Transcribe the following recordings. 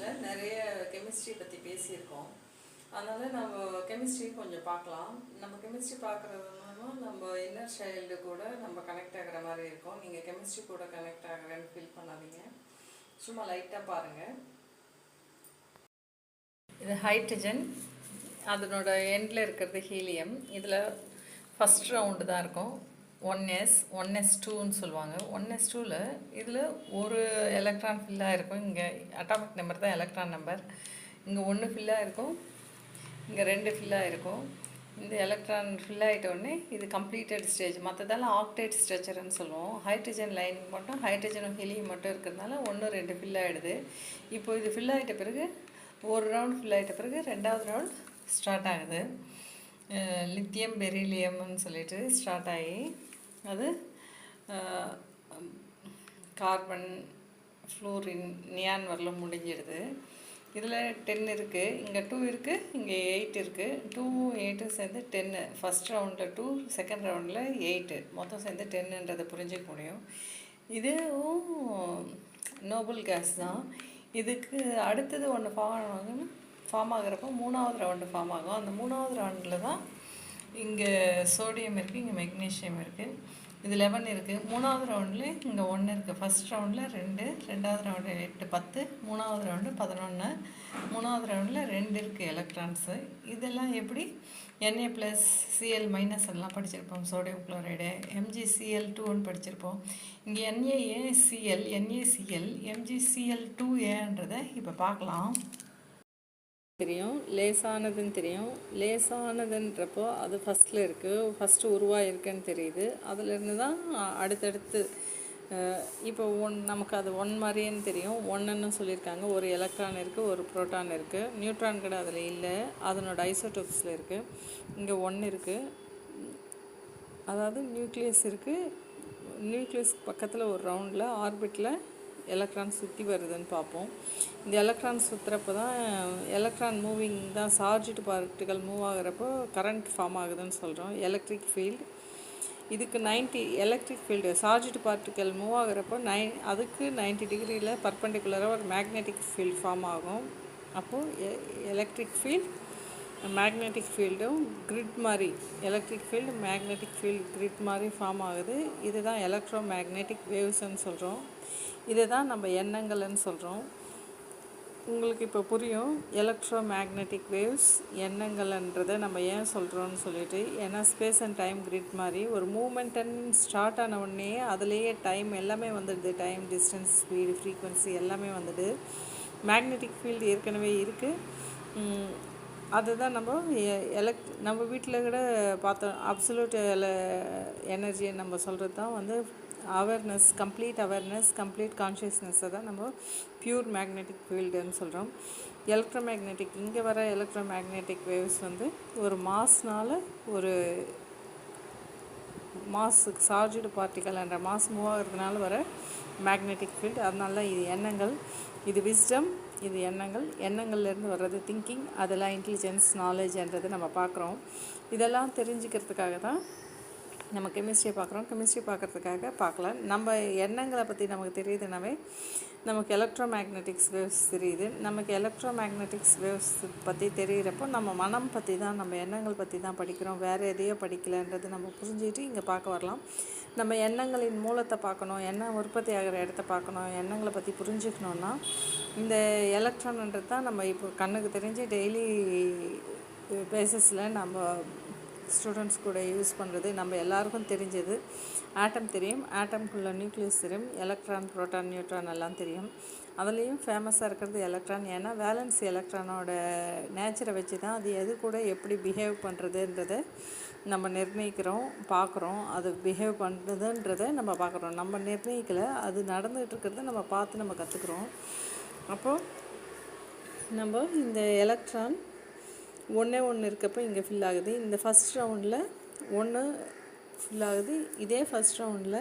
கிளாஸில் நிறைய கெமிஸ்ட்ரி பற்றி பேசியிருக்கோம். அதனால் நம்ம கெமிஸ்ட்ரி கொஞ்சம் பார்க்கலாம். நம்ம கெமிஸ்ட்ரி பார்க்குறது மூலமாக நம்ம இன்னர் சைல்டு கூட நம்ம கனெக்ட் ஆகிற மாதிரி இருக்கும். நீங்கள் கெமிஸ்ட்ரி கூட கனெக்ட் ஆகிறேன்னு ஃபீல் பண்ணாதீங்க. சும்மா லைட்டாக பாருங்கள் இது ஹைட்ரஜன் அதனோட எண்டில் இருக்கிறது ஹீலியம் இதில் ஃபஸ்ட் ரவுண்டு தான் இருக்கும். ஒன் எஸ் ஒன் எஸ் டூன்னு சொல்லுவாங்க. ஒன் எஸ் டூவில் இதில் ஒரு எலக்ட்ரான் ஃபில்லாக இருக்கும். இங்கே அட்டாமிக் நம்பர் தான் எலக்ட்ரான் நம்பர் இங்கே ஒன்று ஃபில்லாக இருக்கும். இங்கே ரெண்டு ஃபில்லாக இருக்கும். இந்த எலக்ட்ரான் ஃபில் உடனே இது கம்ப்ளீட்டட் ஸ்டேஜ் மற்றதெல்லாம் ஆக்டேட் ஸ்ட்ரக்சர்னு சொல்லுவோம். ஹைட்ரஜன் லைன் மட்டும் ஹைட்ரஜனும் ஹெலியும் மட்டும் இருக்கிறதுனால ஒன்று ரெண்டு ஃபில் ஆகிடுது இப்போ இது ஃபில் ஆகிட்ட பிறகு ஒரு ரவுண்ட் ஃபில் ஆகிட்ட பிறகு ரெண்டாவது ரவுண்ட் ஸ்டார்ட் ஆகுது. லித்தியம் பெரிலியம்னு சொல்லிட்டு ஸ்டார்ட் ஆகி அது கார்பன் ஃப்ளோரின் நியான் வரலும் முடிஞ்சிடுது. இதில் டென் இருக்குது இங்கே டூ இருக்குது இங்கே எயிட் இருக்குது டூவும் எயிட்டும் சேர்ந்து டென்னு. ஃபஸ்ட் ரவுண்டில் டூ செகண்ட் ரவுண்டில் எயிட்டு. மொத்தம் சேர்ந்து டென்னுன்றதை புரிஞ்சிக்க முடியும். இதுவும் நோபல் கேஸ் தான். இதுக்கு அடுத்தது ஒன்று ஃபார்ம் ஆகணும் ஃபார்ம் ஆகிறப்போ மூணாவது ரவுண்டு ஃபார்ம் ஆகும். அந்த மூணாவது ரவுண்டில் தான் இங்கே சோடியம் இருக்குது இங்கே மெக்னீஷியம் இருக்குது இது லெவன் இருக்குது மூணாவது ரவுண்டில் இங்கே ஒன்று இருக்குது ஃபஸ்ட் ரவுண்டில் ரெண்டு ரெண்டாவது ரவுண்டு எட்டு பத்து மூணாவது ரவுண்டு பதினொன்று மூணாவது ரவுண்டில் ரெண்டு இருக்குது எலக்ட்ரான்ஸு இதெல்லாம் எப்படி? என்ஏ ப்ளஸ் சிஎல் மைனஸ் எல்லாம் படிச்சிருப்போம். சோடியம் குளோரைடு எம்ஜிசிஎல் டூன்னு படிச்சிருப்போம். இங்கே NAA Cl NaCl MgCl two ஏன்றதை இப்போ பார்க்கலாம். தெரியும் லேசானதுன்னு தெரியும். லேசானதுன்றப்போ அது ஃபஸ்ட்டில் இருக்குது ஃபஸ்ட்டு உருவாயிருக்குன்னு தெரியுது. அதுலேருந்து தான் அடுத்தடுத்து இப்போ ஒன் நமக்கு அது ஒன் மாதிரியேன்னு தெரியும். ஒன்றுன்னு சொல்லியிருக்காங்க. ஒரு எலக்ட்ரான் இருக்குது ஒரு ப்ரோட்டான் இருக்குது நியூட்ரான் கூட அதில் இல்லை. அதனோட ஐசோடோப்ஸில் இருக்குது இங்கே ஒன்று இருக்குது அதாவது நியூக்ளியஸ் இருக்குது நியூக்ளியஸ் பக்கத்தில் ஒரு ரவுண்டில் ஆர்பிட்டில் எலக்ட்ரான் சுற்றி வருதுன்னு பார்ப்போம். இந்த எலக்ட்ரான் சுற்றுறப்போ தான் எலக்ட்ரான் மூவிங் தான் சார்ஜ்டு பார்ட்டிகள் மூவ் ஆகிறப்போ கரண்ட் ஃபார்ம் ஆகுதுன்னு சொல்கிறோம் எலக்ட்ரிக் ஃபீல்டு இதுக்கு ninety electric field charged particle move ஆகிறப்போ nine அதுக்கு நைன்ட்டி டிகிரியில் பர்பண்டிகுலராக ஒரு மேக்னெட்டிக் ஃபீல்டு ஃபார்ம் ஆகும். அப்போது எ எலக்ட்ரிக் ஃபீல்ட் மேக்னெட்டிக் ஃபீல்டும் கிரிட் மாதிரி electric field magnetic field grid மாதிரி ஃபார்ம் ஆகுது. இதுதான் எலக்ட்ரோ மேக்னெட்டிக் வேவ்ஸ்ன்னு சொல்கிறோம் இதை தான் நம்ம எண்ணங்கள்னு சொல்கிறோம் உங்களுக்கு இப்போ புரியும் எலக்ட்ரோ மேக்னெட்டிக் வேவ்ஸ் எண்ணங்கள்ன்றதை நம்ம ஏன் சொல்கிறோன்னு சொல்லிட்டு. ஏன்னா ஸ்பேஸ் அண்ட் டைம் கிரிட் மாதிரி ஒரு மூமெண்ட்டுன்னு ஸ்டார்ட் ஆன உடனே அதுலேயே டைம் எல்லாமே வந்துடுது. டைம் டிஸ்டன்ஸ் ஸ்பீடு ஃப்ரீக்குவென்சி எல்லாமே வந்துடுது. மேக்னெட்டிக் ஃபீல்டு ஏற்கனவே இருக்குது அதுதான் நம்ம எலக் நம்ம வீட்டில் கூட பார்த்தோம் எல எனர்ஜியை நம்ம சொல்கிறது தான் வந்து அவேர்னஸ் கம்ப்ளீட் அவேர்னஸ் கம்ப்ளீட் கான்ஷியஸ்னஸை தான் நம்ம பியூர் மேக்னெட்டிக் ஃபீல்டுன்னு சொல்கிறோம் எலக்ட்ரோ மேக்னெட்டிக் இங்கே வர எலக்ட்ரோ மேக்னெட்டிக் வேவ்ஸ் வந்து ஒரு மாஸ்னால் ஒரு மாஸுக்கு சார்ஜ்டு பார்ட்டிக்கல் என்ற மாஸ் மூவ் ஆகிறதுனால வர மேக்னெட்டிக் ஃபீல்டு அதனால இது எண்ணங்கள் இது விஸ்டம் இது எண்ணங்கள் எண்ணங்கள்லேருந்து வர்றது திங்கிங் அதெல்லாம் இன்டெலிஜென்ஸ் நாலேஜ்ன்றது நம்ம பார்க்குறோம். இதெல்லாம் தெரிஞ்சுக்கிறதுக்காக தான் நம்ம கெமிஸ்ட்ரியை பார்க்குறோம். கெமிஸ்ட்ரி பார்க்குறதுக்காக பார்க்கலாம். நம்ம எண்ணங்களை பற்றி நமக்கு தெரியுதுனாவே நமக்கு எலக்ட்ரோ மேக்னெட்டிக்ஸ் வேவ்ஸ் தெரியுது. நமக்கு எலக்ட்ரோ மேக்னெட்டிக்ஸ் வேவ்ஸ் பற்றி தெரிகிறப்போ நம்ம மனம் பற்றி தான் நம்ம எண்ணங்கள் பற்றி தான் படிக்கிறோம். வேறு எதையோ படிக்கலைன்றது நம்ம புரிஞ்சுக்கிட்டு இங்கே பார்க்க வரலாம். நம்ம எண்ணங்களின் மூலத்தை பார்க்கணும் எண்ணம் உற்பத்தி ஆகிற இடத்த பார்க்கணும் எண்ணங்களை பற்றி புரிஞ்சுக்கணுன்னா இந்த எலக்ட்ரான்ன்றது தான் நம்ம இப்போ கண்ணுக்கு தெரிஞ்சு டெய்லி பேசிஸில் நம்ம ஸ்டூடெண்ட்ஸ் கூட யூஸ் பண்ணுறது நம்ம எல்லாருக்கும் தெரிஞ்சது. ஆட்டம் தெரியும். ஆட்டம்குள்ள நியூக்ளியஸ் தெரியும். எலக்ட்ரான் ப்ரோட்டான் நியூட்ரான் எல்லாம் தெரியும். அதுலேயும் ஃபேமஸாக இருக்கிறது எலக்ட்ரான் ஏன்னா வேலன்ஸ் எலக்ட்ரானோட நேச்சரை வச்சு தான் அது எது கூட எப்படி பிஹேவ் பண்ணுறதுன்றதை நம்ம நிர்ணயிக்கிறோம் பார்க்குறோம் அது பிஹேவ் பண்ணுறதுன்றதை நம்ம பார்க்குறோம். நம்ம நிர்ணயிக்கலை அது நடந்துகிட்ருக்கிறத நம்ம பார்த்து நம்ம கற்றுக்குறோம் அப்போது நம்ம இந்த எலக்ட்ரான் ஒன்றே ஒன்று இருக்கப்போ இங்கே ஃபில் ஆகுது. இந்த ஃபஸ்ட் ரவுண்டில் ஒன்று ஃபில் ஆகுது. இதே ஃபஸ்ட் ரவுண்டில்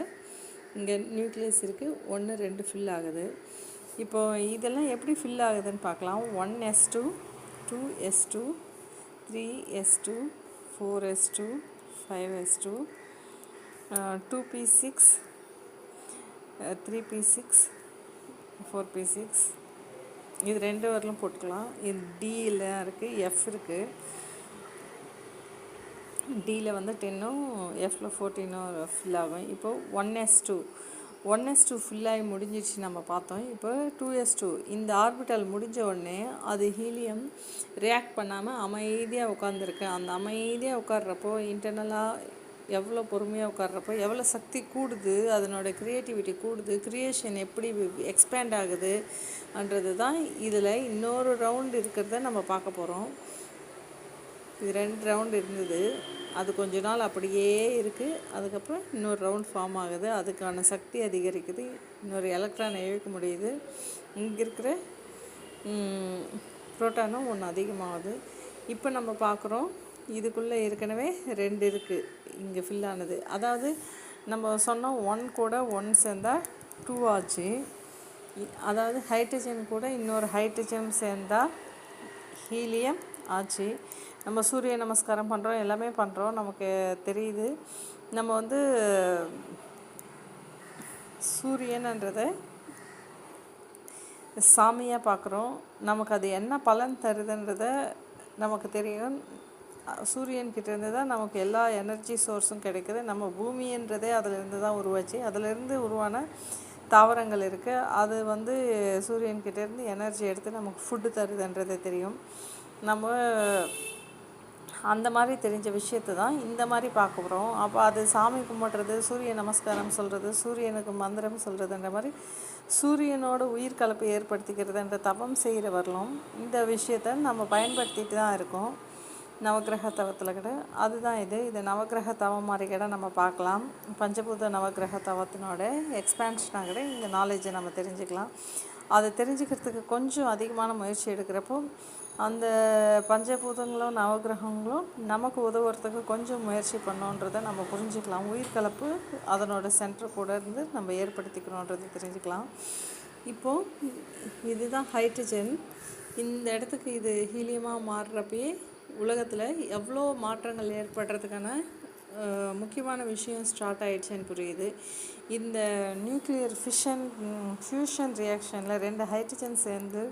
இங்கே நியூக்ளியஸ் இருக்குது ஒன்று ரெண்டு ஃபில் ஆகுது. இப்போ இதெல்லாம் எப்படி ஃபில் ஆகுதுன்னு பார்க்கலாம். One S two two S two three S two four S two five S two two P six three P six four P six இது ரெண்டு வரலும் போட்டுக்கலாம். இது டியில் இருக்குது எஃப் இருக்குது டியில் வந்து டென்னும் எஃப்பில் ஃபோர்டீனும் ஃபில் ஆகும் இப்போது one S two one S two ஃபுல்லாகி முடிஞ்சிடுச்சு நம்ம பார்த்தோம். இப்போ டூ எஸ் டூ இந்த ஆர்பிட்டல் முடிஞ்ச உடனே அது ஹீலியம் ரியாக்ட் பண்ணாமல் அமைதியாக உட்காந்துருக்கு அந்த அமைதியாக உட்கார்றப்போ இன்டர்னலாக எவ்வளோ பொறுமையாக உட்கார்றப்போ எவ்வளோ சக்தி கூடுது அதனோட க்ரியேட்டிவிட்டி கூடுது க்ரியேஷன் எப்படி எக்ஸ்பேண்ட் ஆகுதுன்றது தான் இதில் இன்னொரு ரவுண்ட் இருக்கிறத நம்ம பார்க்க போகிறோம் இது ரெண்டு ரவுண்ட் இருந்தது. அது கொஞ்ச நாள் அப்படியே இருக்குது அதுக்கப்புறம் இன்னொரு ரவுண்ட் ஃபார்ம் ஆகுது. அதுக்கான சக்தி அதிகரிக்குது. இன்னொரு எலக்ட்ரானை இழுக்க முடியுது. இங்கே இருக்கிற புரோட்டானும் ஒன்று அதிகமாகுது. இப்போ நம்ம பார்க்குறோம். இதுக்குள்ளே ஏற்கனவே ரெண்டு இருக்குது இங்கே ஃபில் ஆனது. அதாவது நம்ம சொன்னோம் ஒன் கூட ஒன் சேர்ந்தால் டூ ஆச்சு. அதாவது ஹைட்ரஜன் கூட இன்னொரு ஹைட்ரஜன் சேர்ந்தால் ஹீலியம் ஆச்சு. நம்ம சூரிய நமஸ்காரம் பண்ணுறோம் எல்லாமே பண்ணுறோம் நமக்கு தெரியுது. நம்ம வந்து சூரியன்ன்றதை சாமியாக பார்க்குறோம் நமக்கு அது என்ன பலன் தருதுன்றத நமக்கு தெரியும். சூரியன் கிட்டேருந்து தான் நமக்கு எல்லா எனர்ஜி சோர்ஸும் கிடைக்குது. நம்ம பூமின்றதே அதிலிருந்து தான் உருவாச்சு. அதிலிருந்து உருவான தாவரங்கள் இருக்குது அது வந்து சூரியன் எனர்ஜி எடுத்து நமக்கு ஃபுட்டு தருதுன்றது தெரியும். நம்ம அந்த மாதிரி தெரிஞ்ச விஷயத்தை தான் இந்த மாதிரி பார்க்க போகிறோம் அப்போ அது சாமி கும்பிட்றது சூரிய நமஸ்காரம் சொல்கிறது சூரியனுக்கு மந்திரம் சொல்கிறதுன்ற மாதிரி சூரியனோட உயிர் கலப்பை ஏற்படுத்திக்கிறதுன்ற தவம் செய்கிற வரலும் இந்த விஷயத்தை நம்ம பயன்படுத்திட்டு தான் இருக்கோம். நவக்கிரக தவத்தில் கூட. அதுதான் இது. இது நவக்கிரக தவம் மாதிரி கூட நம்ம பார்க்கலாம். பஞ்சபூத நவக்கிரக தவத்தினோட எக்ஸ்பேன்ஷனாக கூட இந்த நாலேஜை நம்ம தெரிஞ்சுக்கலாம். அதை தெரிஞ்சுக்கிறதுக்கு கொஞ்சம் அதிகமான முயற்சி எடுக்கிறப்போ அந்த பஞ்சபூதங்களும் நவக்கிரகங்களும் நமக்கு உதவுறதுக்கு கொஞ்சம் முயற்சி பண்ணோன்றதை நம்ம புரிஞ்சுக்கலாம். உயிர் கலப்பு அதனோட சென்டர் கூட இருந்து நம்ம ஏற்படுத்திக்கணுன்றது தெரிஞ்சுக்கலாம். இப்போது இதுதான் ஹைட்ரஜன் இந்த இடத்துக்கு இது ஹீலியமாக மாறுறப்பயே உலகத்தில் எவ்வளோ மாற்றங்கள் ஏற்படுறதுக்கான முக்கியமான விஷயம் ஸ்டார்ட் ஆயிடுச்சுன்னு புரியுது. இந்த நியூக்ளியர் ஃபிஷன் ஃபியூஷன் ரியாக்ஷனில் ரெண்டு ஹைட்ரஜன் சேர்ந்து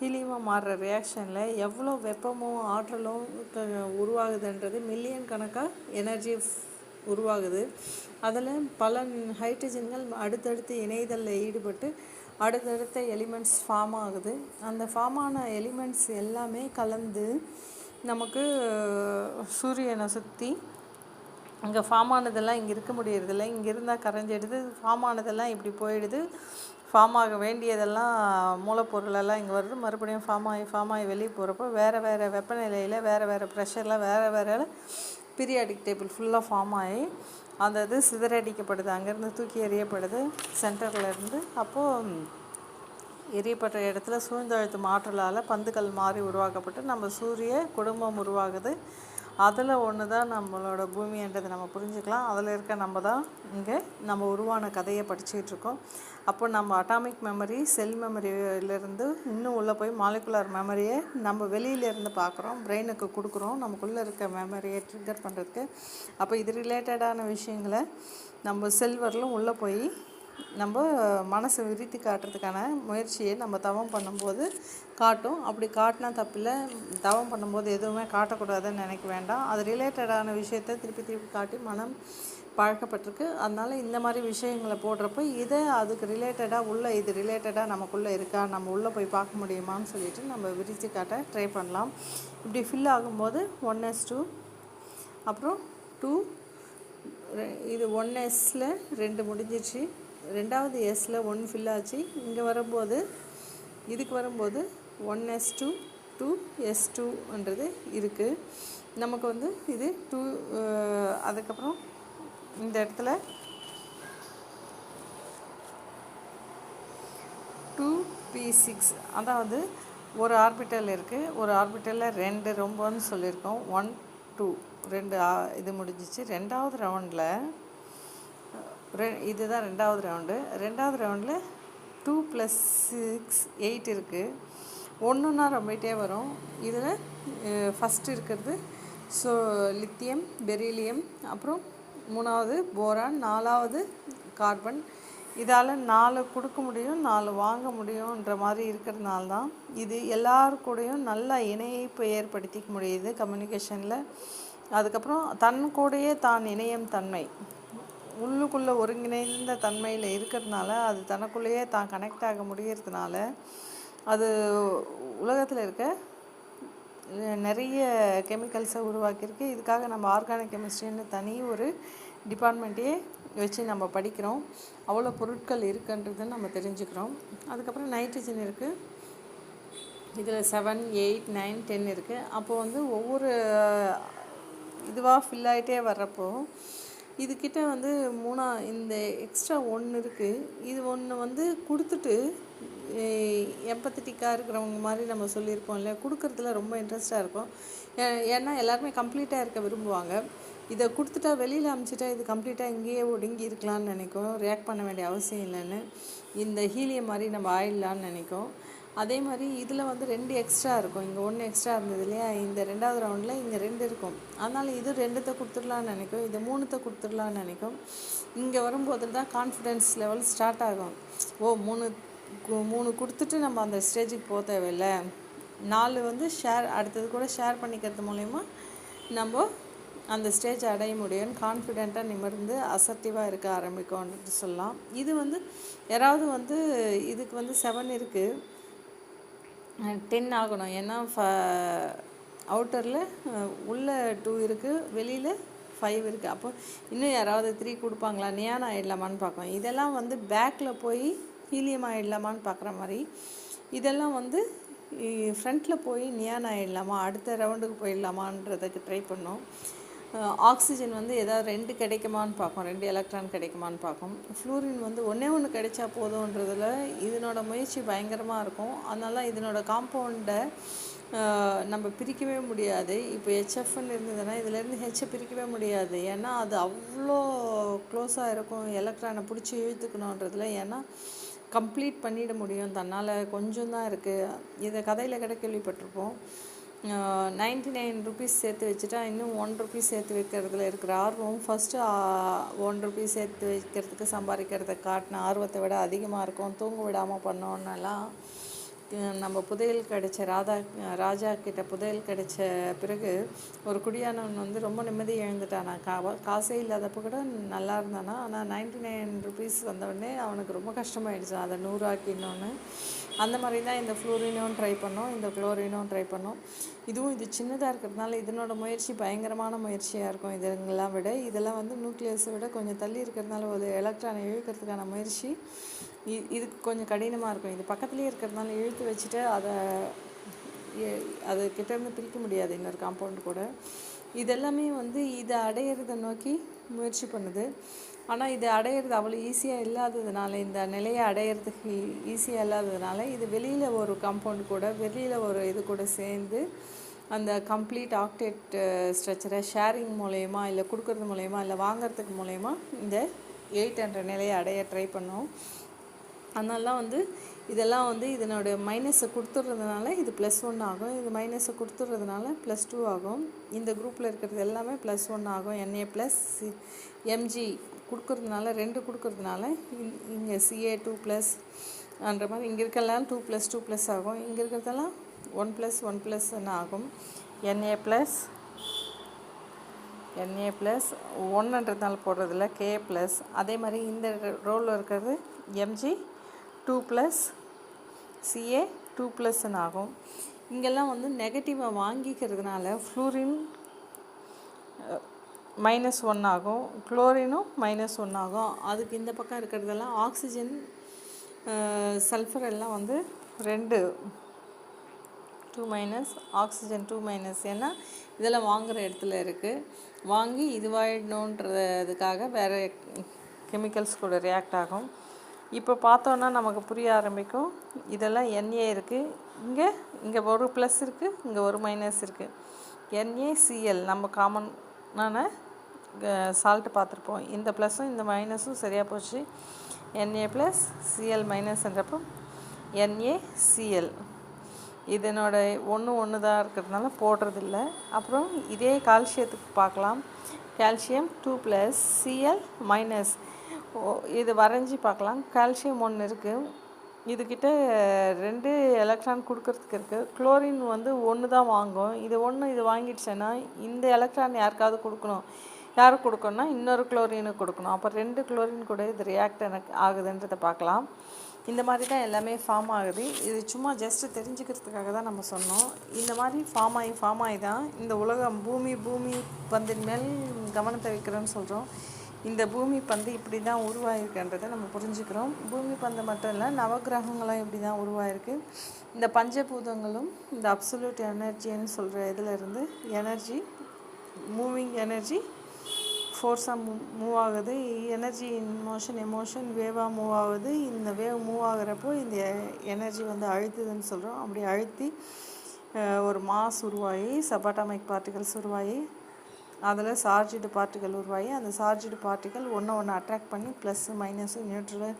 ஹீலியமாக மாறுற ரியாக்ஷனில் எவ்வளோ வெப்பமும் ஆற்றலும் க- உருவாகுதுன்றது மில்லியன் கணக்காக எனர்ஜி உருவாகுது. அதில் பல ஹைட்ரஜன்கள் அடுத்தடுத்து இணைதலில் ஈடுபட்டு அடுத்தடுத்த எலிமெண்ட்ஸ் ஃபார்ம் ஆகுது. அந்த ஃபார்ம் ஆன எலிமெண்ட்ஸ் எல்லாமே கலந்து நமக்கு சூரியனை சுற்றி இங்கே ஃபார்ம் ஆனதெல்லாம் இங்கே இருக்க முடியறதில்ல. இங்கே இருந்தால் கரைஞ்சிடுது ஃபார்ம் ஆனதெல்லாம் இப்படி போயிடுது. ஃபார்ம் ஆக வேண்டியதெல்லாம் மூலப்பொருளெல்லாம் இங்கே வருது. மறுபடியும் ஃபார்ம் ஆகி ஃபார்ம் ஆகி வெளியே போகிறப்போ வேறு வேறு வெப்பநிலையில் வேறு வேறு ப்ரெஷரில் வேறு வேறு பீரியாடிக் டேபிள் ஃபுல்லாக ஃபார்ம் ஆகி அந்த இது சிதறடிக்கப்படுது. அங்கேருந்து தூக்கி எறியப்படுது. சென்டரில் இருந்து அப்போது எரியப்பட்ட இடத்துல சூழ்ந்தழுத்தும் ஆற்றலால் பந்துகள் மாறி உருவாக்கப்பட்டு நம்ம சூரிய குடும்பம் உருவாகுது. அதில் ஒன்று தான் நம்மளோட பூமின்றதை நம்ம புரிஞ்சுக்கலாம். அதில் இருக்க நம்ம தான் இங்கே நம்ம உருவான கதையை படிச்சுக்கிட்டு இருக்கோம். அப்போ நம்ம அட்டாமிக் மெமரி செல் மெமரியிலேருந்து இன்னும் உள்ளே போய் மாலிகுலர் மெமரியை நம்ம வெளியிலேருந்து பார்க்குறோம். பிரெயினுக்கு கொடுக்குறோம். நமக்குள்ளே இருக்க மெமரியை ட்ரிகர் பண்ணுறதுக்கு அப்போ இது ரிலேட்டடான விஷயங்களை நம்ம செல்வரிலும் உள்ளே போய் நம்ம மனசை விரித்து காட்டுறதுக்கான முயற்சியை நம்ம தவம் பண்ணும்போது காட்டும். அப்படி காட்டினா தப்பில்லை. தவம் பண்ணும்போது எதுவுமே காட்டக்கூடாதுன்னு நினைக்க வேண்டாம். அது ரிலேட்டடான விஷயத்த திருப்பி திருப்பி காட்டி மனம் பழக்கப்பட்டிருக்கு. அதனால் இந்த மாதிரி விஷயங்களை போடுறப்போ இதை அதுக்கு ரிலேட்டடாக உள்ள இது ரிலேட்டடாக நமக்குள்ளே இருக்கா? நம்ம உள்ளே போய் பார்க்க முடியுமான்னு சொல்லிட்டு நம்ம விரித்து காட்ட ட்ரை பண்ணலாம். இப்படி ஃபில் ஆகும்போது ஒன் எஸ் டூ அப்புறம் டூ இது ஒன் எஸ்ஸில் ரெண்டு முடிஞ்சிருச்சு. ரெண்டாவது எஸ்ஸில் ஒன் ஃபில் ஆச்சு. இங்கே வரும்போது இதுக்கு வரும்போது one S two two S டூன்றது இருக்குது நமக்கு வந்து இது டூ அதுக்கப்புறம் இந்த இடத்துல டூ பி சிக்ஸ் அதாவது ஒரு ஆர்பிட்டல் இருக்குது ஒரு ஆர்பிட்டலில் ரெண்டு ரொம்பன்னு சொல்லியிருக்கோம். ஒன் டூ ரெண்டு இது முடிஞ்சிச்சு. ரெண்டாவது ரவுண்டில் ரெ இதுதான் ரெண்டாவது ரவுண்டு ரெண்டாவது ரவுண்டில் டூ ப்ளஸ் சிக்ஸ் எயிட் இருக்குது ஒன்றுன்னா ரொம்பிட்டே வரும். இதில் ஃபஸ்ட்டு இருக்கிறது ஸோ லித்தியம் பெரிலியம் அப்புறம் மூணாவது போரான் நாலாவது கார்பன் இதால் நாலு கொடுக்க முடியும் நாலு வாங்க முடியுன்ற மாதிரி இருக்கிறதுனால தான் இது எல்லாருக்கூடையும் கூடயும் நல்ல இணைப்பு ஏற்படுத்திக்க முடியுது கம்யூனிகேஷனில் அதுக்கப்புறம் தன் கூடயே தான் இணையம் தன்மை. உள்ளுக்குள்ளே ஒருங்கிணைந்த தன்மையில் இருக்கிறதுனால அது தனக்குள்ளேயே தான் கனெக்ட் ஆக முடியறதுனால அது உலகத்தில் இருக்க நிறைய கெமிக்கல்ஸை உருவாக்கியிருக்கு. இதுக்காக நம்ம ஆர்கானிக் கெமிஸ்ட்ரின்னு தனி ஒரு டிபார்ட்மெண்ட்டையே வச்சு நம்ம படிக்கிறோம். அவ்வளோ பொருட்கள் இருக்குன்றதை நம்ம தெரிஞ்சுக்கிறோம். அதுக்கப்புறம் நைட்ரஜன் இருக்குது இதில் செவன் எயிட் நைன் டென் இருக்குது அப்போது வந்து ஒவ்வொரு இதுவாக ஃபில் ஆகிட்டே வர்றப்போ இதுக்கிட்ட வந்து மூணா இந்த எக்ஸ்ட்ரா ஒன்று இருக்குது இது ஒன்று வந்து கொடுத்துட்டு எம்பத்தட்டிக்காக இருக்கிறவங்க மாதிரி நம்ம சொல்லியிருப்போம் கொடுக்குறதுல ரொம்ப இன்ட்ரெஸ்டாக இருக்கும். ஏ- ஏன்னா எல்லாருமே கம்ப்ளீட்டாக இருக்க விரும்புவாங்க. இதை கொடுத்துட்டா வெளியில் அமுச்சிட்டா இது கம்ப்ளீட்டாக இங்கேயே ஒடுங்கி இருக்கலாம்னு நினைக்கும். ரியாக்ட் பண்ண வேண்டிய அவசியம் இல்லைன்னு. இந்த ஹீலியம் மாதிரி நம்ம ஆயிடலான்னு நினைக்கும். அதே மாதிரி இதில் வந்து ரெண்டு எக்ஸ்ட்ரா இருக்கும். இங்கே ஒன்று எக்ஸ்ட்ரா இருந்தது இல்லையா? இந்த ரெண்டாவது ரவுண்டில் இங்கே ரெண்டு இருக்கும். அதனால் இது ரெண்டுத்தை கொடுத்துடலான்னு நினைக்கும். இது மூணுத்தை கொடுத்துடலான்னு நினைக்கும். இங்கே வரும்போது தான் கான்ஃபிடென்ஸ் லெவல் ஸ்டார்ட் ஆகும். ஓ மூணு மூணு கொடுத்துட்டு நம்ம அந்த ஸ்டேஜுக்கு போக தேவையில்ல. நாலு வந்து ஷேர் அடுத்தது கூட ஷேர் பண்ணிக்கிறது மூலயமா நம்ம அந்த ஸ்டேஜ் அடைய முடியும். கான்ஃபிடெண்ட்டாக நிமிர்ந்து அசர்ட்டிவாக இருக்க ஆரம்பிக்கும்ன்ட்டு சொல்லலாம் இது வந்து யாராவது வந்து இதுக்கு வந்து செவன் இருக்குது டென் ஆகணும். ஏன்னா ஃப அவுட்டரில் உள்ள டூ இருக்குது வெளியில் ஃபைவ் இருக்குது அப்போ இன்னும் யாராவது த்ரீ கொடுப்பாங்களா? நியான் ஆகிடலாமான்னு பார்க்கணும். இதெல்லாம் வந்து பேக்கில் போய் ஹீலியம் ஆகிடலாமான்னு பார்க்குற மாதிரி இதெல்லாம் வந்து ஃப்ரண்ட்டில் போய் நியான் ஆகிடலாமா அடுத்த ரவுண்டுக்கு போயிடலாமான்றதுக்கு ட்ரை பண்ணோம். ஆக்சிஜன் வந்து ஏதாவது ரெண்டு கிடைக்குமான்னு பார்க்கும் ரெண்டு எலக்ட்ரான் கிடைக்குமான்னு பார்க்கும் ஃப்ளூரின் வந்து ஒன்றே ஒன்று கிடைச்சா போதுன்றதுல இதனோட முயற்சி பயங்கரமாக இருக்கும். அதனால இதனோட காம்பவுண்டை நம்ம பிரிக்கவே முடியாது. இப்போ ஹெச்எஃப்னு இருந்ததுன்னா இதுலேருந்து ஹெச்சை பிரிக்கவே முடியாது. ஏன்னா அது அவ்வளோ க்ளோஸாக இருக்கும். எலக்ட்ரானை பிடிச்சி இழுத்துக்கணுன்றதில் ஏன்னா கம்ப்ளீட் பண்ணிட முடியும். தன்னால் கொஞ்சம் தான் இருக்குது இதை கதையில் கூட கேள்விப்பட்டிருப்போம். நைன்டி நைன் ருபீஸ் சேர்த்து வச்சுட்டா இன்னும் ஒன் ருபீஸ் சேர்த்து வைக்கிறதுல இருக்கிற ஆர்வம் ஃபஸ்ட்டு ஒன் ருபீஸ் சேர்த்து வைக்கிறதுக்கு சம்பாதிக்கிறத காட்டின ஆர்வத்தை விட அதிகமாக இருக்கும். தூங்க விடாமல் பண்ணோன்னெல்லாம் நம்ம புதையல் கிடைச்ச ராதா ராஜா கிட்ட புதையல் கிடைச்ச பிறகு ஒரு குடியானவன் வந்து ரொம்ப நிம்மதி இழந்துட்டானா? கா காசே இல்லாதப்போ கூட நல்லா இருந்தானா? ஆனால் நைன்டி நைன் ருபீஸ் வந்தவுடனே அவனுக்கு ரொம்ப கஷ்டமாயிடுச்சு. அதை நூறாக்கினோன்னு. அந்த மாதிரி தான் இந்த ஃப்ளூரினும் ட்ரை பண்ணோம். இந்த குளோரினும் ட்ரை பண்ணோம். இதுவும் இது சின்னதாக இருக்கிறதுனால இதனோட முயற்சி பயங்கரமான முயற்சியாக இருக்கும் இதுங்கெல்லாம் விட. இதெல்லாம் வந்து நியூக்ளியஸை விட கொஞ்சம் தள்ளி இருக்கிறதுனால ஒரு எலக்ட்ரானை இழுக்கிறதுக்கான முயற்சி இ- இதுக்கு கொஞ்சம் கடினமாக இருக்கும். இது பக்கத்துலேயே இருக்கிறதுனால இழுத்து வச்சுட்டு அதை எ- அது கிட்டேருந்து பிரிக்க முடியாது இன்னொரு காம்பவுண்ட் கூட. இதெல்லாமே வந்து இதை அடையிறதை நோக்கி முயற்சி பண்ணுது. ஆனால் இது அடையிறது அவ்வளோ ஈஸியாக இல்லாததுனால இந்த நிலையை அடையிறதுக்கு ஈஸியாக இல்லாததுனால இது வெளியில் ஒரு காம்பவுண்ட் கூட வெளியில் ஒரு இது கூட சேர்ந்து அந்த கம்ப்ளீட் ஆக்டேட் ஸ்ட்ரக்சரை ஷேரிங் மூலயமா இல்லை கொடுக்கறது மூலயமா இல்லை வாங்கிறதுக்கு மூலயமா இந்த எயிட் ஹண்ட்ரட் நிலையை அடைய ட்ரை பண்ணோம் அதனாலாம் வந்து இதெல்லாம் வந்து இதனோட மைனஸை கொடுத்துட்றதுனால இது ப்ளஸ் ஒன் ஆகும். இது மைனஸை கொடுத்துட்றதுனால ப்ளஸ் டூ ஆகும். இந்த குரூப்பில் இருக்கிறது எல்லாமே ப்ளஸ் ஒன் ஆகும். என்ஏ ப்ளஸ் எம்ஜி கொடுக்கறதுனால ரெண்டு கொடுக்கறதுனால இங்கே சிஏ டூ ப்ளஸ் அன்ற மாதிரி இங்கே இருக்கெல்லாம் டூ ப்ளஸ் டூ ப்ளஸ் ஆகும். இங்கே இருக்கிறதெல்லாம் ஒன் ப்ளஸ் ஒன் ப்ளஸ்ன்னு ஆகும். என்ஏ ப்ளஸ் என்ஏ ப்ளஸ் ஒன்றுன்றதுனால போடுறதில்ல கே ப்ளஸ் அதே மாதிரி இந்த ரோலில் இருக்கிறது Mg two plus Ca two ப்ளஸ்ன்னு ஆகும். இங்கெல்லாம் வந்து நெகட்டிவாக வாங்கிக்கிறதுனால ஃப்ளூரின் மைனஸ் ஒன் ஆகும். குளோரினும் மைனஸ் ஒன் ஆகும். அதுக்கு இந்த பக்கம் இருக்கிறதெல்லாம் ஆக்சிஜன் சல்ஃபர் எல்லாம் வந்து ரெண்டு two minus oxygen two minus ஏன்னா இதெல்லாம் வாங்குகிற இடத்துல இருக்குது வாங்கி இதுவாயிடணுன்றதுக்காக வேறு கெமிக்கல்ஸ் கூட ரியாக்ட் ஆகும். இப்போ பார்த்தோன்னா நமக்கு புரிய ஆரம்பிக்கும். இதெல்லாம் என்ஏ இருக்குது இங்கே இங்கே ஒரு ப்ளஸ் இருக்குது இங்கே ஒரு மைனஸ் இருக்குது என்ஏசிஎல் நம்ம காமனான சால்ட்டு பார்த்துருப்போம். இந்த ப்ளஸ்ஸும் இந்த மைனஸும் சரியாக போச்சு. என்ஏ ப்ளஸ் சிஎல் மைனஸ்ன்றப்போ என்ஏசிஎல் இதனோட ஒன்று ஒன்று தான் இருக்கிறதுனால போடுறதில்ல. அப்புறம் இதே கால்சியத்துக்கு பார்க்கலாம். Calcium two plus Cl minus இது வரைஞ்சி பார்க்கலாம். கால்சியம் ஒன்று இருக்குது இதுக்கிட்ட ரெண்டு எலக்ட்ரான் கொடுக்கறதுக்கு இருக்குது குளோரின் வந்து ஒன்று தான் வாங்கும். இது ஒன்று இது வாங்கிடுச்சேன்னா இந்த எலக்ட்ரான் யாருக்காவது கொடுக்கணும். யாருக்கு கொடுக்கணும்னா இன்னொரு குளோரினுக்கு கொடுக்கணும். அப்போ ரெண்டு குளோரின் கூட இது ரியாக்ட் எனக்கு ஆகுதுன்றதை பார்க்கலாம். இந்த மாதிரி தான் எல்லாமே ஃபார்ம் ஆகுது. இது சும்மா ஜஸ்ட்டு தெரிஞ்சுக்கிறதுக்காக தான் நம்ம சொன்னோம். இந்த மாதிரி ஃபார்ம் ஆகி ஃபார்ம் ஆகி தான் இந்த உலகம் பூமி பூமி பந்தின் மேல் கவனத்தை வைக்கிறோன்னு சொல்கிறோம் இந்த பூமி பந்து இப்படி தான் உருவாயிருக்குன்றதை நம்ம புரிஞ்சுக்கிறோம். பூமி பந்து மட்டும் இல்லை நவகிரகங்களும் இப்படி தான் உருவாயிருக்கு இந்த பஞ்சபூதங்களும் இந்த அப்சல்யூட் எனர்ஜின்னு சொல்கிற இதிலிருந்து எனர்ஜி மூவிங் எனர்ஜி ஃபோர்ஸாக மூ மூவ் ஆகுது. எனர்ஜி மோஷன் எமோஷன் வேவாக மூவ் ஆகுது. இந்த வேவ் மூவ் ஆகுறப்போ இந்த எனர்ஜி வந்து அழுத்துதுன்னு சொல்கிறோம் அப்படி அழுத்தி ஒரு மாஸ் உருவாகி சபாட்டாமிக் பார்ட்டிகல்ஸ் உருவாகி அதில் சார்ஜ்டு பார்ட்டிகள் உருவாகி அந்த சார்ஜ்டு பார்ட்டிகள் ஒன்று ஒன்று அட்ராக்ட் பண்ணி ப்ளஸ்ஸு மைனஸு நியூட்ரலு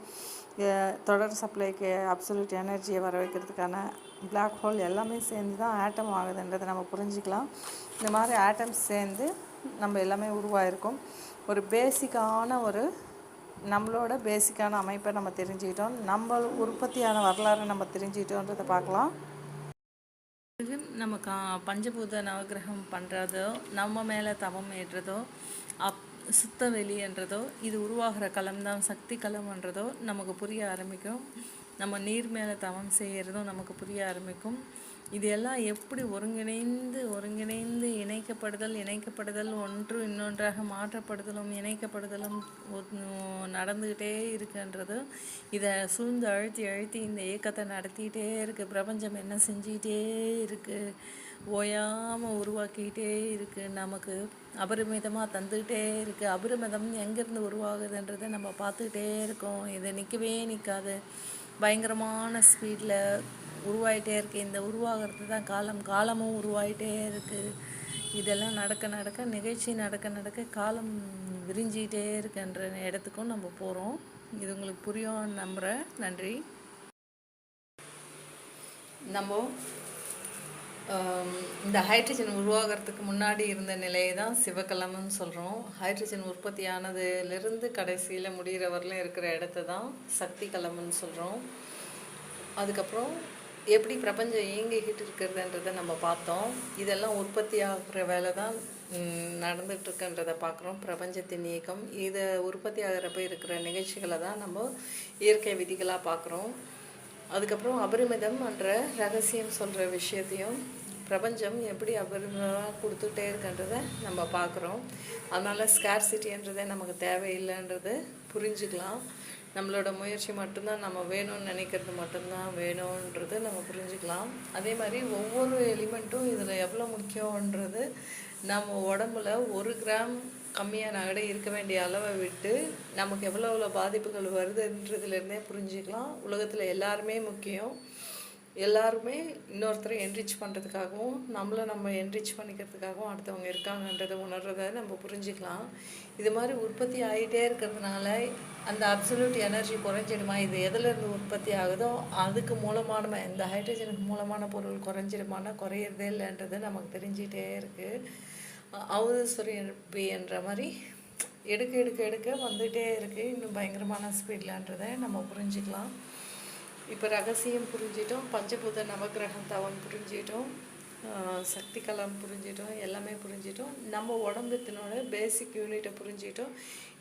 தொடர் சப்ளைக்கு அப்சல்யூட் எனர்ஜியை வர வைக்கிறதுக்கான பிளாக் ஹோல் எல்லாமே சேர்ந்து தான் ஆட்டம் ஆகுதுன்றதை நம்ம புரிஞ்சுக்கலாம். இந்த மாதிரி ஆட்டம்ஸ் சேர்ந்து நம்ம எல்லாமே உருவாயிருக்கும். ஒரு பேசிக்கான ஒரு நம்மளோட பேசிக்கான அமைப்பை நம்ம தெரிஞ்சுக்கிட்டோம். நம்ம உற்பத்தியான வரலாறு நம்ம தெரிஞ்சுக்கிட்டோன்றதை பார்க்கலாம். நம்ம கா பஞ்சபூத நவகிரகம் பண்ணுறதோ நம்ம மேலே தவம் ஏற்றதோ அப் சுத்த வெளின்றதோ இது உருவாகிற களம் தான் சக்தி களம்ன்றதோ நமக்கு புரிய ஆரம்பிக்கும். நம்ம நீர் மேலே தவம் செய்கிறதும் நமக்கு புரிய ஆரம்பிக்கும். இது எல்லாம் எப்படி ஒருங்கிணைந்து ஒருங்கிணைந்து இணைக்கப்படுதல் இணைக்கப்படுதல் ஒன்று இன்னொன்றாக மாற்றப்படுதலும் இணைக்கப்படுதலும் நடந்துக்கிட்டே இருக்குன்றது. இதை சூழ்ந்து அழுத்தி அழுத்தி இந்த இயக்கத்தை நடத்திக்கிட்டே இருக்குது பிரபஞ்சம் என்ன செஞ்சுக்கிட்டே இருக்குது ஓயாமல் உருவாக்கிக்கிட்டே இருக்குது நமக்கு அபரிமிதமாக தந்துக்கிட்டே இருக்குது அபரிமிதம் எங்கேருந்து உருவாகுதுன்றதை நம்ம பார்த்துக்கிட்டே இருக்கோம். இதை நிற்கவே நிற்காது பயங்கரமான ஸ்பீடில் உருவாகிட்டே இருக்குது இந்த உருவாகிறது தான் காலம். காலமும் உருவாகிட்டே இருக்குது இதெல்லாம் நடக்க நடக்க நிகழ்ச்சி நடக்க நடக்க காலம் விரிஞ்சிக்கிட்டே இருக்குன்ற இடத்துக்கும் நம்ம போகிறோம் இது உங்களுக்கு புரியும் நம்புகிறேன் நன்றி. நம்ம இந்த ஹைட்ரஜன் உருவாகிறதுக்கு முன்னாடி இருந்த நிலையை தான் சிவகலம்னு சொல்கிறோம் ஹைட்ரஜன் உற்பத்தியானதுலேருந்து கடைசியில் முடிகிற வரலும் இருக்கிற இடத்த தான் சக்தி கலம்னு சொல்கிறோம் அதுக்கப்புறம் எப்படி பிரபஞ்சம் இயங்கிக்கிட்டு இருக்கிறதுன்றதை நம்ம பார்த்தோம். இதெல்லாம் உற்பத்தி ஆகிற வேலை தான் நடந்துகிட்ருக்குன்றதை பார்க்குறோம். பிரபஞ்சத்தின் இயக்கம் இதை உற்பத்தி ஆகிறப்ப இருக்கிற நிகழ்ச்சிகளை தான் நம்ம இயற்கை விதிகளாக பார்க்குறோம். அதுக்கப்புறம் அபரிமிதம் என்ற ரகசியம் சொல்கிற விஷயத்தையும் பிரபஞ்சம் எப்படி அபரிமிதமாக கொடுத்துட்டே இருக்குன்றதை நம்ம பார்க்குறோம். அதனால் ஸ்கேர்சிட்டின்றதே நமக்கு தேவையில்லைன்றது புரிஞ்சுக்கலாம். நம்மளோட முயற்சி மட்டும்தான் நம்ம வேணும்னு நினைக்கிறது மட்டும்தான் வேணுன்றது நம்ம புரிஞ்சுக்கலாம். அதே மாதிரி ஒவ்வொரு எலிமெண்ட்டும் இதில் எவ்வளோ முக்கியன்றது நம்ம உடம்புல ஒரு கிராம் கம்மியான நகடை இருக்க வேண்டிய அளவை விட்டு நமக்கு எவ்வளோ எவ்வளோ பாதிப்புகள் வருதுன்றதுலேருந்தே புரிஞ்சுக்கலாம். உலகத்தில் எல்லாருமே முக்கியம். எல்லாருமே இன்னொருத்தரை என்ரிச் பண்ணுறதுக்காகவும் நம்மளை நம்ம என்ரிச் பண்ணிக்கிறதுக்காகவும் அடுத்தவங்க இருக்காங்கன்றதை உணர்றதை நம்ம புரிஞ்சுக்கலாம். இது மாதிரி உற்பத்தி ஆகிட்டே இருக்கிறதுனால அந்த அப்சல்யூட் எனர்ஜி குறைஞ்சிடுமா? இது எதுலேருந்து உற்பத்தி ஆகுதோ அதுக்கு மூலமான இந்த ஹைட்ரஜனுக்கு மூலமான பொருள் குறைஞ்சிடுமானா குறையிறதே இல்லைன்றது நமக்கு தெரிஞ்சிகிட்டே இருக்குது அவுதஸ்வரி என்ற மாதிரி எடுக்க எடுக்க எடுக்க வந்துகிட்டே இருக்குது இன்னும் பயங்கரமான ஸ்பீட்லன்றதை நம்ம புரிஞ்சுக்கலாம். இப்போ ரகசியம் புரிஞ்சிட்டோம். பஞ்சபூத நவகிரகம் தவம் புரிஞ்சிட்டோம். சக்தி கலம் புரிஞ்சிட்டோம் எல்லாமே புரிஞ்சிட்டோம். நம்ம உடம்புத்தினோட பேசிக் யூனிட்டை புரிஞ்சிட்டோம்.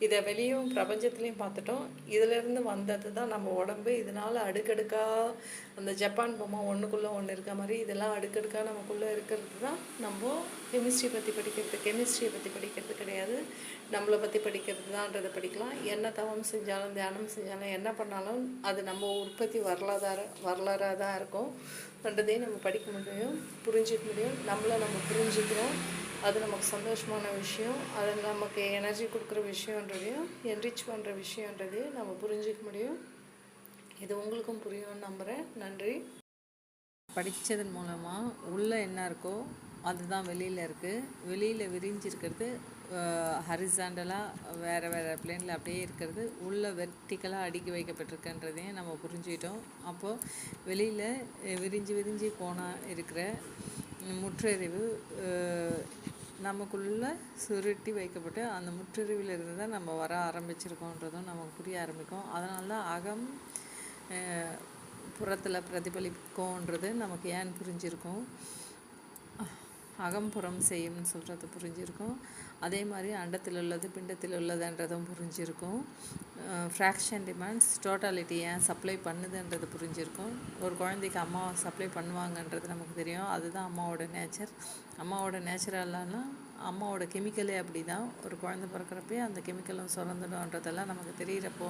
இதை வெளியும் பிரபஞ்சத்துலேயும் பார்த்துட்டோம். இதிலேருந்து வந்தது தான் நம்ம உடம்பு. இதனால் அடுக்கடுக்காக அந்த ஜப்பான் பொம்மை ஒன்றுக்குள்ளே ஒன்று இருக்க மாதிரி இதெல்லாம் அடுக்கடுக்காக நமக்குள்ளே இருக்கிறது தான் நம்ம கெமிஸ்ட்ரி பற்றி படிக்கிறது. கெமிஸ்ட்ரியை பற்றி படிக்கிறது கிடையாது. நம்மளை பற்றி படிக்கிறது தான்றதை படிக்கலாம். என்ன தவம் செஞ்சாலும் தியானம் செஞ்சாலும் என்ன பண்ணாலும் அது நம்ம உற்பத்தி வரலாதார வரலாறாக தான் இருக்கும். பண்ணுறதே நம்ம படிக்க முடியும் புரிஞ்சிக்க முடியும். நம்மளை நம்ம புரிஞ்சுக்கிறோம். அது நமக்கு சந்தோஷமான விஷயம். அது நமக்கு எனர்ஜி கொடுக்குற விஷயன்றதையும் என்ரிச் பண்ணுற விஷயன்றதையும் நம்ம புரிஞ்சிக்க முடியும். இது உங்களுக்கும் புரியும்னு நம்புகிறேன் நன்றி. படித்ததன் மூலமாக உள்ளே என்ன இருக்கோ அதுதான் வெளியில் இருக்குது வெளியில் விரிஞ்சிருக்கிறது ஹரிசாண்டலாக வேறு வேறு பிளேனில் அப்படியே இருக்கிறது. உள்ளே வெர்டிக்கலாக அடுக்கி வைக்கப்பட்டிருக்குன்றதையும் நம்ம புரிஞ்சுக்கிட்டோம். அப்போது வெளியில் விரிஞ்சு விரிஞ்சு போனால் இருக்கிற முற்றறிவு நமக்குள்ளே சுருட்டி வைக்கப்பட்டு அந்த முற்றறிவிலிருந்து தான் நம்ம வர ஆரம்பிச்சிருக்கோன்றதும் நமக்கு புரிய ஆரம்பிக்கும். அதனால தான் அகம் புறத்தில் பிரதிபலிக்கும்ன்றது நமக்கு ஏன் புரிஞ்சிருக்கும்? அகம்புறம் செய்யும்னு சொல்கிறது புரிஞ்சிருக்கும். அதே மாதிரி அண்டத்தில் உள்ளது பிண்டத்தில் உள்ளதுன்றதும் புரிஞ்சிருக்கும். ஃப்ராக்ஷன் டிமாண்ட்ஸ் டோட்டாலிட்டி ஏன் சப்ளை பண்ணுதுன்றது புரிஞ்சிருக்கும். ஒரு குழந்தைக்கு அம்மா சப்ளை பண்ணுவாங்கன்றது நமக்கு தெரியும். அதுதான் அம்மாவோட நேச்சர் அம்மாவோட நேச்சுரலானா அம்மாவோட கெமிக்கலே அப்படி தான் ஒரு குழந்தை பிறக்கிறப்பே அந்த கெமிக்கலும் சுரந்துடும்ன்றதெல்லாம் நமக்கு தெரிகிறப்போ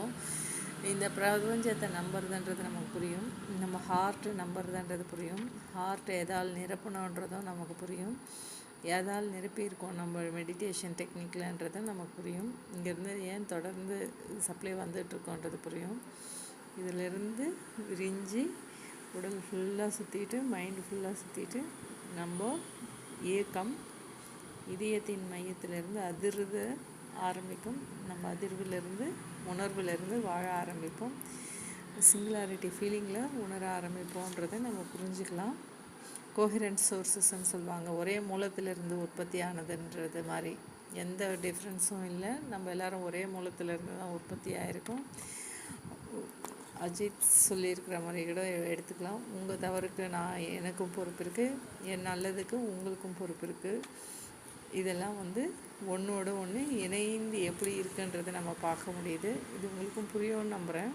இந்த பிரபஞ்சத்தை நம்புறதுன்றது நமக்கு புரியும். நம்ம ஹார்ட்டு நம்புறதுன்றது புரியும். ஹார்ட் எதால் நிரப்பணுன்றதும் நமக்கு புரியும். எதால் நிரப்பியிருக்கோம்? நம்ம மெடிடேஷன் டெக்னிக்லன்றது நமக்கு புரியும். இங்கேருந்து ஏன் தொடர்ந்து சப்ளை வந்துட்டுருக்கோன்றது புரியும். இதிலிருந்து விரிஞ்சு உடல் ஃபுல்லாக சுற்றிட்டு மைண்டு ஃபுல்லாக சுற்றிட்டு நம்ம இயக்கம் இதயத்தின் மையத்திலிருந்து அதிர்த ஆரம்பிக்கும். நம்ம அதிர்விலிருந்து உணர்விலிருந்து வாழ ஆரம்பிப்போம். சிங்குலாரிட்டி ஃபீலிங்கில் உணர ஆரம்பிப்போன்றதை நம்ம புரிஞ்சுக்கலாம். கோஹரண்ட் சோர்ஸஸ்ன்னு சொல்லுவாங்க. ஒரே மூலத்திலிருந்து உற்பத்தி ஆனதுன்றது மாதிரி. எந்த டிஃப்ரென்ஸும் இல்லை. நம்ம எல்லோரும் ஒரே மூலத்திலிருந்து தான் உற்பத்தி ஆகிருக்கோம் அஜித் சொல்லியிருக்கிற மாதிரி கூட எடுத்துக்கலாம். உங்கள் தவறுக்கு நான் எனக்கும் பொறுப்பு இருக்குது என் நல்லதுக்கு உங்களுக்கும் பொறுப்பு இருக்குது இதெல்லாம் வந்து ஒன்றோட ஒன்று இணைந்து எப்படி இருக்குன்றதை நம்ம பார்க்க முடியுது. இது உங்களுக்கும் புரியும்னு நம்புகிறேன்